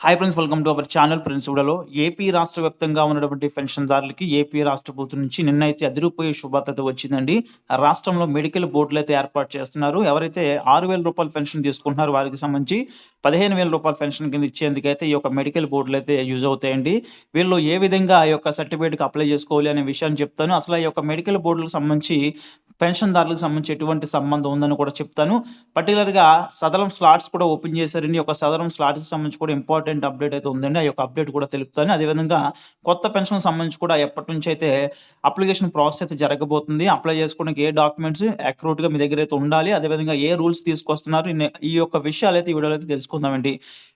Hi friends welcome to our channel friends కూడా AP రాష్ట్ర వ్యాప్తంగా ఉన్నటువంటి పెన్షన్దారులకి ఏపీ రాష్ట్ర ప్రభుత్వం నుంచి నిన్న అయితే అదిరిపోయే శుభార్త వచ్చిందండి. రాష్ట్రంలో మెడికల్ బోర్డులు అయితే ఏర్పాటు చేస్తున్నారు. ఎవరైతే ఆరు వేల రూపాయల పెన్షన్ తీసుకుంటున్నారో వారికి సంబంధించి పదిహేను వేల రూపాయల పెన్షన్ కింద ఇచ్చేందుకైతే ఈ యొక్క మెడికల్ బోర్డులు అయితే యూజ్ అవుతాయండి. వీళ్ళు ఏ విధంగా ఈ యొక్క సర్టిఫికేట్కి అప్లై చేసుకోవాలి అనే విషయాన్ని చెప్తాను. అసలు ఈ యొక్క మెడికల్ బోర్డులకు సంబంధించి పెన్షన్దారులకు సంబంధించి ఎటువంటి సంబంధం ఉందని కూడా చెప్తాను. పర్టికులర్గా సదరం స్లాట్స్ కూడా ఓపెన్ చేశారండి. ఈ యొక్క సదరం స్లాట్స్కి సంబంధించి కూడా ఇంపార్టెంట్ అప్డేట్ అయితే ఉందండి. ఆ యొక్క అప్డేట్ కూడా తెలుపుతాను. అదేవిధంగా కొత్త పెన్షన్ సంబంధించి కూడా ఎప్పటి నుంచి అయితే అప్లికేషన్ ప్రాసెస్ అయితే జరగబోతుంది అప్లై చేసుకోవడానికి ఏ డాక్యుమెంట్స్ అక్యూరేట్గా మీ దగ్గర అయితే ఉండాలి అదేవిధంగా ఏ రూల్స్ తీసుకొస్తున్నారు ఈ యొక్క విషయాలు అయితే ఈ వీడియోలో అయితే తెలుసుకుందామండి.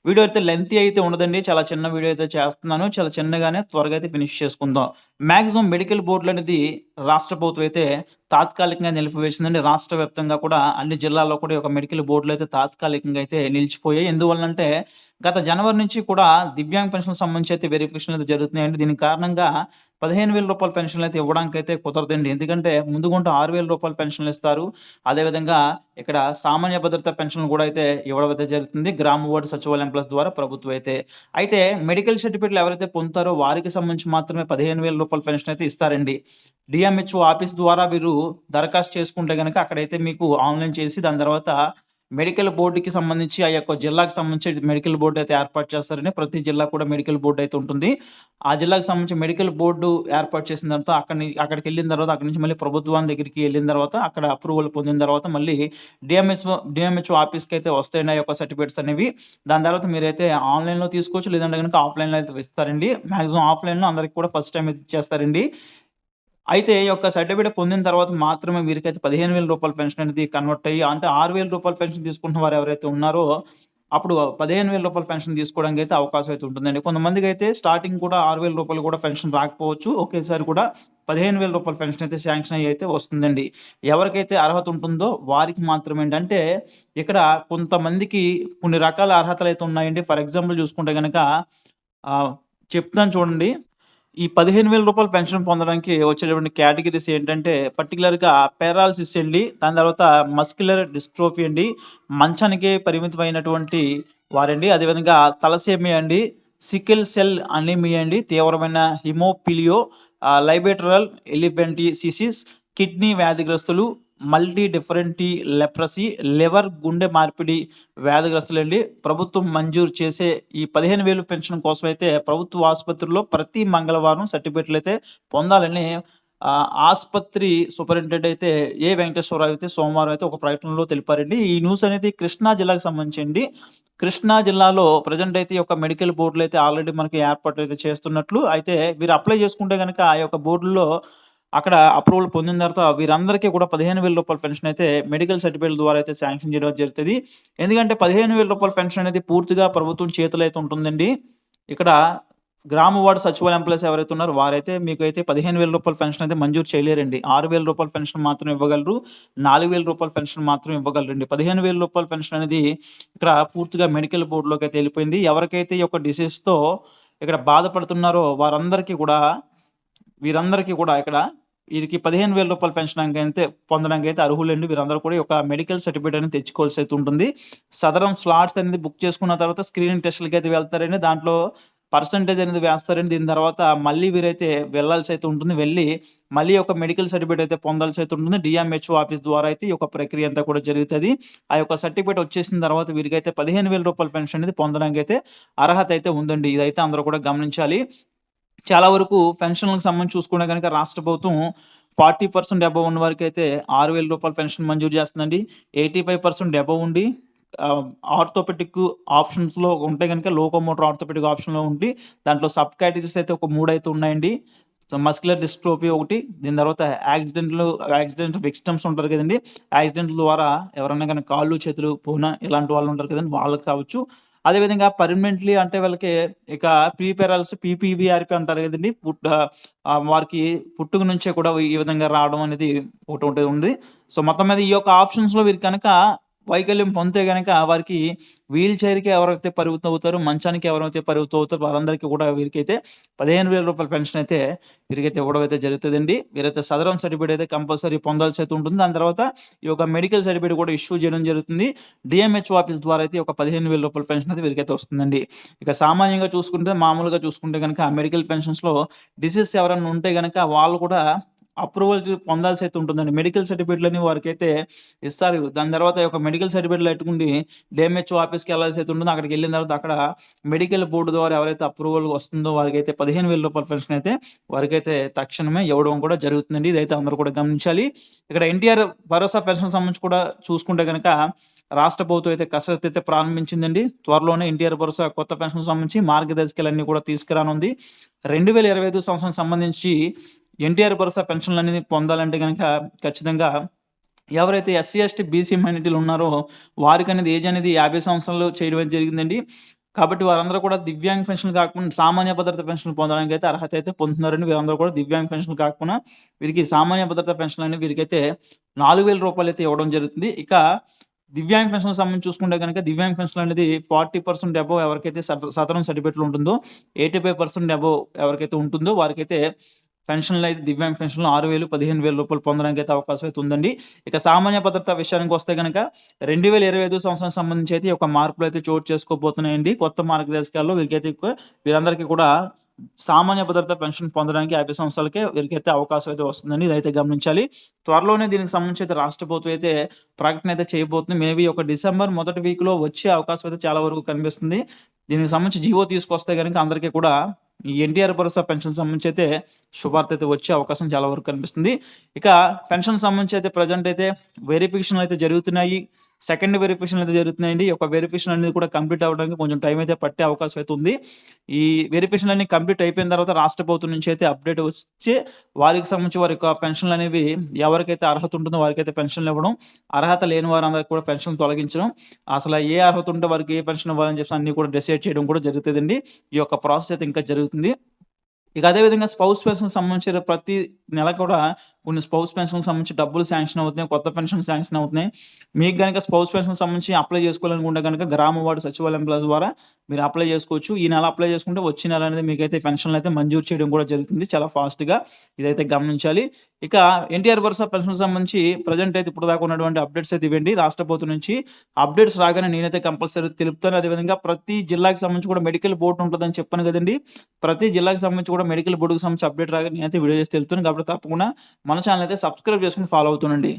వీడియో అయితే లెంతీ అయితే ఉండదండి. చాలా చిన్న వీడియో అయితే చేస్తున్నాను. చాలా చిన్నగానే త్వరగా అయితే ఫినిష్ చేసుకుందాం. మాక్సిమం మెడికల్ బోర్డులు అనేది రాష్ట్ర ప్రభుత్వం అయితే తాత్కాలికంగా నిలిపివేసిందండి. రాష్ట్ర వ్యాప్తంగా కూడా అన్ని జిల్లాల్లో కూడా ఈ యొక్క మెడికల్ బోర్డులు అయితే తాత్కాలికంగా అయితే నిలిచిపోయాయి. ఎందువల్లంటే గత జనవరి నుంచి కూడా దివ్యాంగ్ పెన్షన్ సంబంధించి అయితే వెరిఫికేషన్ అయితే జరుగుతున్నాయండి. దీని కారణంగా పదిహేను వేల రూపాయల పెన్షన్లు అయితే ఇవ్వడానికి అయితే కుదరదండి. ఎందుకంటే ముందుగుంటూ ఆరు వేల రూపాయల పెన్షన్లు ఇస్తారు. అదేవిధంగా ఇక్కడ సామాన్య భద్రత పెన్షన్ కూడా అయితే ఇవ్వడం అయితే జరుగుతుంది. గ్రామ వార్డు సచివాలయం ప్లస్ ద్వారా ప్రభుత్వం అయితే. అయితే మెడికల్ సర్టిఫికేట్లు ఎవరైతే పొందుతారో వారికి సంబంధించి మాత్రమే పదిహేను వేల రూపాయల పెన్షన్ అయితే ఇస్తారండి. డిఎంహెచ్ఓ ఆఫీస్ ద్వారా వీరు దరఖాస్తు చేసుకుంటే కనుక అక్కడైతే మీకు ఆన్లైన్ చేసి దాని తర్వాత మెడికల్ బోర్డుకి సంబంధించి ఆ యొక్క జిల్లాకు సంబంధించి మెడికల్ బోర్డు అయితే ఏర్పాటు చేస్తారని ప్రతి జిల్లా కూడా మెడికల్ బోర్డు అయితే ఉంటుంది. ఆ జిల్లాకు సంబంధించి మెడికల్ బోర్డు ఏర్పాటు చేసిన తర్వాత అక్కడి అక్కడికి వెళ్ళిన తర్వాత అక్కడి నుంచి మళ్ళీ ప్రభుత్వం దగ్గరికి వెళ్ళిన తర్వాత అక్కడ అప్రూవల్ పొందిన తర్వాత మళ్ళీ డిఎంహెచ్ఓ డిఎంహెచ్ఓ ఆఫీస్కి అయితే వస్తాయండి ఆ యొక్క సర్టిఫికేట్స్ అనేవి. దాని తర్వాత మీరైతే ఆన్లైన్లో తీసుకోవచ్చు లేదంటే కనుక ఆఫ్లైన్లో అయితే ఇస్తారండి. మాక్సిమం ఆఫ్లైన్లో అందరికి కూడా ఫస్ట్ టైం అయితే ఇచ్చేస్తారండి అయితే ఈ యొక్క సర్టిఫికేట్ పొందిన తర్వాత మాత్రమే వీరికైతే పదిహేను వేల రూపాయల పెన్షన్ అనేది కన్వర్ట్ అయ్యి అంటే ఆరు వేల రూపాయల పెన్షన్ తీసుకుంటున్న వారు ఎవరైతే ఉన్నారో అప్పుడు పదిహేను వేల రూపాయల పెన్షన్ తీసుకోవడానికి అయితే అవకాశం అయితే ఉంటుందండి. కొంతమందికి అయితే స్టార్టింగ్ కూడా ఆరు వేల రూపాయలు కూడా పెన్షన్ రాకపోవచ్చు. ఒకేసారి కూడా పదిహేను వేల రూపాయల పెన్షన్ అయితే శాంక్షన్ అయ్యి అయితే వస్తుందండి. ఎవరికైతే అర్హత ఉంటుందో వారికి మాత్రం ఏంటంటే ఇక్కడ కొంతమందికి కొన్ని రకాల అర్హతలు అయితే ఉన్నాయండి. ఫర్ ఎగ్జాంపుల్ చూసుకుంటే కనుక చెప్తాను చూడండి. ఈ పదిహేను వేల రూపాయల పెన్షన్ పొందడానికి వచ్చేటువంటి కేటగిరీస్ ఏంటంటే పర్టికులర్గా పారాలసిస్ అండి దాని తర్వాత మస్క్యులర్ డిస్ట్రోఫీ అండి మంచానికే పరిమితమైనటువంటి వారండి. అదేవిధంగా తలసేమియా అండి సికిల్ సెల్ అనీమియా అండి తీవ్రమైన హిమోపిలియో లైబేటరల్ ఎలిఫెంటిసిసిస్ కిడ్నీ వ్యాధిగ్రస్తులు మల్టీ డిఫరెంటీ లెప్రసీ లివర్ గుండె మార్పిడి వ్యాధిగ్రస్తులండి. ప్రభుత్వం మంజూరు చేసే ఈ పదిహేను వేలు పెన్షన్ కోసం అయితే ప్రభుత్వ ఆసుపత్రుల్లో ప్రతి మంగళవారం సర్టిఫికెట్లు అయితే పొందాలని ఆసుపత్రి సూపరింటెండెంట్ అయితే ఏ వెంకటేశ్వరరావు అయితే సోమవారం అయితే ఒక ప్రకటనలో తెలిపారండి. ఈ న్యూస్ అనేది కృష్ణా జిల్లాకు సంబంధించింది కృష్ణా జిల్లాలో ప్రజెంట్ అయితే ఈ యొక్క మెడికల్ బోర్డులు అయితే ఆల్రెడీ మనకి ఏర్పాటు అయితే చేస్తున్నట్లు. అయితే వీరు అప్లై చేసుకుంటే కనుక ఆ యొక్క బోర్డులో అక్కడ అప్రూవల్ పొందిన తర్వాత వీరందరికీ కూడా పదిహేను వేల రూపాయల పెన్షన్ అయితే మెడికల్ సర్టిఫికేట్ ద్వారా అయితే శాంక్షన్ చేయడం జరుగుతుంది. ఎందుకంటే పదిహేను వేల రూపాయల పెన్షన్ అనేది పూర్తిగా ప్రభుత్వం చేతిలో అయితే ఉంటుందండి. ఇక్కడ గ్రామ వార్డు సచివాలయ ఎంప్లాయీస్ ఎవరైతే ఉన్నారో వారైతే మీకు అయితే పదిహేను వేల రూపాయల పెన్షన్ అయితే మంజూరు చేయలేరండి. ఆరు వేల రూపాయల పెన్షన్ మాత్రం ఇవ్వగలరు. నాలుగు వేల రూపాయల పెన్షన్ మాత్రం ఇవ్వగలరండి. పదిహేను వేల రూపాయల పెన్షన్ అనేది ఇక్కడ పూర్తిగా మెడికల్ బోర్డులోకి అయితే వెళ్ళిపోయింది. ఎవరికైతే ఈ యొక్క డిసీజ్తో ఇక్కడ బాధపడుతున్నారో వారందరికీ కూడా వీరందరికీ కూడా ఇక్కడ వీరికి పదిహేను వేల రూపాయలు పెంచడానికి అయితే పొందడానికి అయితే అర్హులండి. వీరందరూ కూడా ఒక మెడికల్ సర్టిఫికేట్ అనేది తెచ్చుకోవాల్సి అయితే ఉంటుంది. సదరం స్లాట్స్ అనేది బుక్ చేసుకున్న తర్వాత స్క్రీనింగ్ టెస్టులకి అయితే వెళ్తారండి. దాంట్లో పర్సంటేజ్ అనేది వేస్తారండి. దీని తర్వాత మళ్ళీ వీరైతే వెళ్ళాల్సి అయితే ఉంటుంది. వెళ్ళి మళ్ళీ ఒక మెడికల్ సర్టిఫికేట్ అయితే పొందాల్సి అయితే ఉంటుంది. డిఎంహెచ్ఓ ఆఫీస్ ద్వారా అయితే ఈ యొక్క ప్రక్రియ అంతా కూడా జరుగుతుంది. ఆ యొక్క సర్టిఫికేట్ వచ్చేసిన తర్వాత వీరికైతే పదిహేను వేల రూపాయల పెన్షన్ అనేది పొందడానికి అయితే అర్హత అయితే ఉందండి. ఇదైతే అందరూ కూడా గమనించాలి. చాలా వరకు పెన్షన్లకు సంబంధించి చూసుకుంటే కనుక రాష్ట్ర ప్రభుత్వం ఫార్టీ పర్సెంట్ అబవ్ ఉన్న వారికి అయితే ఆరు వేల రూపాయల పెన్షన్ మంజూరు చేస్తుందండి. ఎయిటీ ఫైవ్ పర్సెంట్ అబవ్ ఉండి ఆర్థోపెటిక్ ఆప్షన్స్లో ఉంటే కనుక లోకోమోటర్ ఆర్థోపెటిక్ ఆప్షన్లో ఉండి దాంట్లో సబ్ కేటగిరీస్ అయితే ఒక మూడు అయితే ఉన్నాయండి. మస్కులర్ డిస్ట్రోపీ ఒకటి దీని తర్వాత యాక్సిడెంట్లు యాక్సిడెంట్ విక్టమ్స్ ఉంటారు కదండి. యాక్సిడెంట్ల ద్వారా ఎవరైనా కానీ కాళ్ళు చేతులు పూన ఇలాంటి వాళ్ళు ఉంటారు కదండి వాళ్ళకి కావచ్చు. అదేవిధంగా పర్మనెంట్లీ అంటే వాళ్ళకి ఇక ప్రీపెరల్స్ పీపీవీఆర్పి అంటారు కదండి. పుట్ వారికి పుట్టుక నుంచే కూడా ఈ విధంగా రావడం అనేది ఒకటి ఉంటుంది. ఉంది సో మొత్తం మీద ఈ యొక్క ఆప్షన్స్లో వీరు కనుక వైకల్యం పొందితే గనక వారికి వీల్ చైర్‌కి ఎవరైతే పరిమితం అవుతారో, మంచానికి ఎవరైతే పరిమితం అవుతారో వారందరికీ కూడా వీరికైతే పదిహేను వేల రూపాయల పెన్షన్ అయితే వీరికైతే ఇవ్వడం అయితే జరుగుతుందండి వీరైతే సదరం సర్టిఫికేట్ అయితే కంపల్సరీ పొందాల్సి అయితే ఉంటుంది. దాని తర్వాత ఈ యొక్క మెడికల్ సర్టిఫికేట్ కూడా ఇష్యూ చేయడం జరుగుతుంది. డిఎంహెచ్ఓ ఆఫీస్ ద్వారా అయితే ఒక పదిహేను వేల రూపాయల పెన్షన్ అయితే వీరికైతే వస్తుందండి. ఇక సామాన్యంగా చూసుకుంటే మామూలుగా చూసుకుంటే కనుక మెడికల్ పెన్షన్స్‌లో డిసీజ్ ఎవరైనా ఉంటే కనుక వాళ్ళు కూడా అప్రూవల్ పొందాల్సి అయితే ఉంటుందండి. మెడికల్ సర్టిఫికేట్‌లని వారికైతే ఇస్తారు. దాని తర్వాత ఒక మెడికల్ సర్టిఫికేట్‌లు పెట్టుకుని డిఎంహెచ్ఓ ఆఫీస్‌కి వెళ్ళాల్సి అయితే ఉంటుంది. అక్కడికెళ్ళిన తర్వాత అక్కడ మెడికల్ బోర్డు ద్వారా ఎవరైతే అప్రూవల్ వస్తుందో వారికైతే రూ. 15,000 పెన్షన్ అయితే వారికైతే తక్షణమే ఇవ్వడం కూడా జరుగుతుందండి. ఇదైతే అందరూ కూడా గమనించాలి. ఇక్కడ ఎన్టీఆర్ భరోసా పెన్షన్ సంబంధించి కూడా చూసుకుంటే కనుక రాష్ట్ర ప్రభుత్వం అయితే కసరత్తు అయితే ప్రారంభించిందండి. త్వరలోనే ఎన్టీఆర్ భరోసా కొత్త పెన్షన్ సంబంధించి మార్గదర్శకాలన్నీ కూడా తీసుకురానుంది. 2025 సంవత్సరం సంబంధించి ఎన్టీఆర్ భరోసా పెన్షన్లు అనేది పొందాలంటే కనుక ఖచ్చితంగా ఎవరైతే ఎస్సీ, ఎస్టీ, బీసీ మైనార్టీలు ఉన్నారో వారికి అనేది ఏజ్ అనేది 50 సంవత్సరాలు చేయడం జరిగిందండి. కాబట్టి వారందరూ కూడా దివ్యాంగ్ పెన్షన్ కాకుండా సామాన్య భద్రత పెన్షన్ పొందడానికి అయితే అర్హత అయితే పొందుతున్నారని వీరందరూ కూడా దివ్యాంగ్ పెన్షన్ కాకుండా వీరికి సామాన్య భద్రత పెన్షన్ అనేది వీరికైతే నాలుగు వేల రూపాయలు అయితే ఇవ్వడం జరుగుతుంది. ఇక దివ్యాంగ్ పెన్షన్ సంబంధించి చూసుకుంటే కనుక దివ్యాంగ్ పెన్షన్ అనేది 40% అబోవ్ ఎవరికైతే సదరం సర్టిఫికేట్‌లు ఉంటుందో 85% అబోవ్ ఎవరికైతే ఉంటుందో వారికైతే పెన్షన్‌లు అయితే దివ్యాంగ్ పెన్షన్‌లు 6,000, రూ. 15,000 పొందడానికి అయితే అవకాశం అయితే ఉందండి. ఇక సామాన్య భద్రత విషయానికి వస్తే గనక 2025 సంవత్సరానికి సంబంధించి అయితే ఈ యొక్క మార్పులు అయితే చోటు చేసుకోబోతున్నాయండి. కొత్త మార్గదర్శకాల్లో వీరికైతే వీరందరికీ కూడా సామాన్య భద్రత పెన్షన్ పొందడానికి 50 సంవత్సరాలకే వీరికైతే అవకాశం అయితే వస్తుందండి. ఇదైతే గమనించాలి. త్వరలోనే దీనికి సంబంధించి అయితే రాష్ట్ర ప్రభుత్వం అయితే ప్రకటన అయితే చేయబోతుంది. మేబీ ఒక డిసెంబర్ మొదటి వీక్‌లో వచ్చే అవకాశం అయితే చాలా వరకు కనిపిస్తుంది. దీనికి సంబంధించి జీవో తీసుకొస్తే కనుక అందరికీ కూడా ఈ ఎన్టీఆర్ భరోసా పెన్షన్ సంబంధించి అయితే శుభార్త అయితే వచ్చే అవకాశం చాలా వరకు కనిపిస్తుంది. ఇక పెన్షన్ సంబంధించి అయితే ప్రెజెంట్ అయితే వెరిఫికేషన్‌లు అయితే జరుగుతున్నాయి. సెకండ్ వెరిఫికేషన్ అయితే జరుగుతున్నాయండి. ఒక వెరిఫికేషన్ అనేది కూడా కంప్లీట్ అవ్వడానికి కొంచెం టైం అయితే పట్టే అవకాశం అయితే ఉంది. ఈ వెరిఫికేషన్‌లన్నీ కంప్లీట్ అయిపోయిన తర్వాత రాష్ట్ర ప్రభుత్వం నుంచి అయితే అప్డేట్ వచ్చి వారికి సంబంధించి వారి యొక్క పెన్షన్‌లు అనేవి ఎవరికైతే అర్హత ఉంటుందో వారికైతే పెన్షన్‌లు ఇవ్వడం, అర్హత లేని వారందరికీ కూడా పెన్షన్‌లు తొలగించడం, అసలు ఏ అర్హత ఉంటే వారికి ఏ పెన్షన్ ఇవ్వాలని చెప్పి అన్ని కూడా డిసైడ్ చేయడం కూడా జరుగుతుందండి ఈ యొక్క ప్రాసెస్ అయితే ఇంకా జరుగుతుంది. ఇక అదే విధంగా స్పౌస్ పెన్షన్‌కి సంబంధించిన ప్రతి నెల కూడా కొన్ని స్పౌస్ పెన్షన్‌కి సంబంధించి డబ్బులు శాంక్షన్ అవుతున్నాయి. కొత్త పెన్షన్ శాంక్షన్ అవుతున్నాయి. మీకు గనక స్పౌస్ పెన్షన్‌కి సంబంధించి అప్లై చేసుకోవాలనుకుంటే కనుక గ్రామ వార్డు సచివాలయంల ద్వారా మీరు అప్లై చేసుకోవచ్చు. ఈ నెల అప్లై చేసుకుంటే వచ్చే నెల అనేది మీకైతే పెన్షన్‌లు అయితే మంజూరు చేయడం కూడా జరుగుతుంది. చాలా ఫాస్ట్‌గా ఇదైతే గమనించాలి. ఇక ఎన్టీఆర్ వరుస పెన్షన్ సంబంధించి ప్రజెంట్ అయితే ఇప్పుడు దాకా ఉన్నటువంటి అప్డేట్స్ అయితే ఇవ్వండి రాష్ట్ర ప్రభుత్వం నుంచి అప్డేట్స్ రాగానే నేనైతే కంపల్సరీ తెలుపుతాను. అదేవిధంగా ప్రతి జిల్లాకి సంబంధించి కూడా మెడికల్ బోర్డు ఉంటుందని చెప్పాను కదండి ప్రతి జిల్లాకి సంబంధించి కూడా మెడికల్ బోర్డుకి సంబంధించి అప్డేట్ రాగానే నేనైతే వీడియో చేసి తెలుపుతాను. కాబట్టి తప్పకుండా మన ఛానల్ అయితే సబ్స్క్రైబ్ చేసుకుని ఫాలో అవుతుండండి.